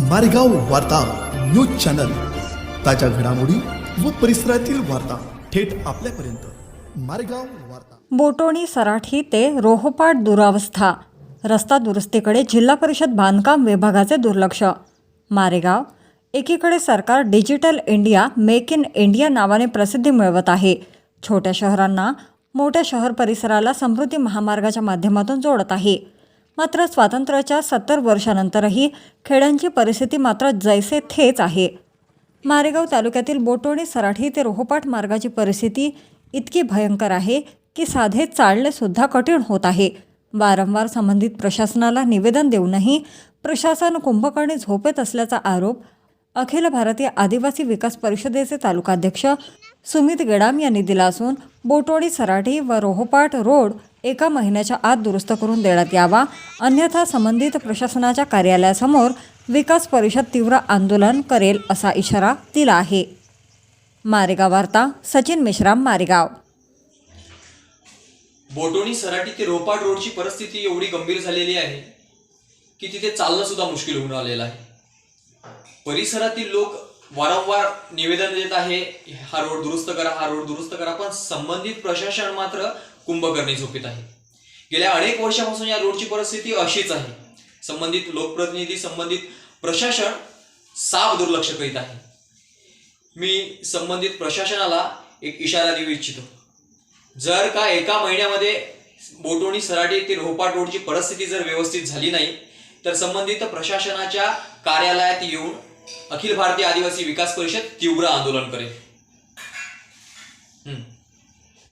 मारेगाव वार्ता news channel. ताज्या घडामोडी व परिसरातील वार्ता थेट आपल्यापर्यंत. मारेगाव वार्ता. बोटोणी सराठी ते रोहपाट दुरावस्था. रस्ता दुरुस्तीकडे जिल्हा परिषद बांधकाम विभागाचे दुर्लक्ष. मारेगाव एकीकडे सरकार digital India make in India नावाने प्रसिद्धी मिळवत आहे. छोट्या शहरांना मोठ्या शहर परिसराला समृद्धी महामार्गाच्या माध्यमातून जोडत आहे. मात्र स्वातंत्र्याच्या सत्तर वर्षानंतरही खेड्यांची परिस्थिती मात्र जैसे थेच आहे. मारेगाव तालुक्यातील बोटोणी सराठी ते रोहपाट मार्गाची परिस्थिती इतकी भयंकर आहे की साधे चालणेसुद्धा कठीण होत आहे. वारंवार संबंधित प्रशासनाला निवेदन देऊनही प्रशासन कुंभकर्णी झोपेत असल्याचा आरोप अखिल भारतीय आदिवासी विकास परिषदेचे तालुकाध्यक्ष सुमित गेडाम यांनी दिला असून बोटोणी सराठी व रोहपाट रोड एका महिन्याच्या आत दुरुस्त करून देण्यात यावा. अन्यथा संबंधित प्रशासनाच्या कार्यालयासमोर विकास परिषद तीव्र आंदोलन करेल असा इशारा दिला आहे. मारेगाव वार्ता सचिन मेश्राम मारेगाव. बोटोणी सराटी ते रोपाट रोडची परिस्थिती एवढी गंभीर झालेली आहे की तिथे चालणं सुद्धा मुश्किल होऊन आलेलं आहे. परिसरातील लोक वारंवार निवेदन देत आहे हा रोड दुरुस्त करा हा रोड दुरुस्त करा पण संबंधित प्रशासन मात्र कुंभकर्णी झोपेत आहे. गेल्या अनेक वर्षापासून या रोडची परिस्थिती अशीच आहे. संबंधित लोकप्रतिनिधी संबंधित प्रशासन साफ दुर्लक्ष करीत आहे. मी संबंधित प्रशासनाला एक इशारा देऊ इच्छितो. जर का एका महिन्यामध्ये बोटोणी सराटी ते रोहपाट रोडची परिस्थिती जर व्यवस्थित झाली नाही तर संबंधित प्रशासनाच्या कार्यालयात येऊन अखिल भारतीय आदिवासी विकास परिषद तीव्र आंदोलन करेल.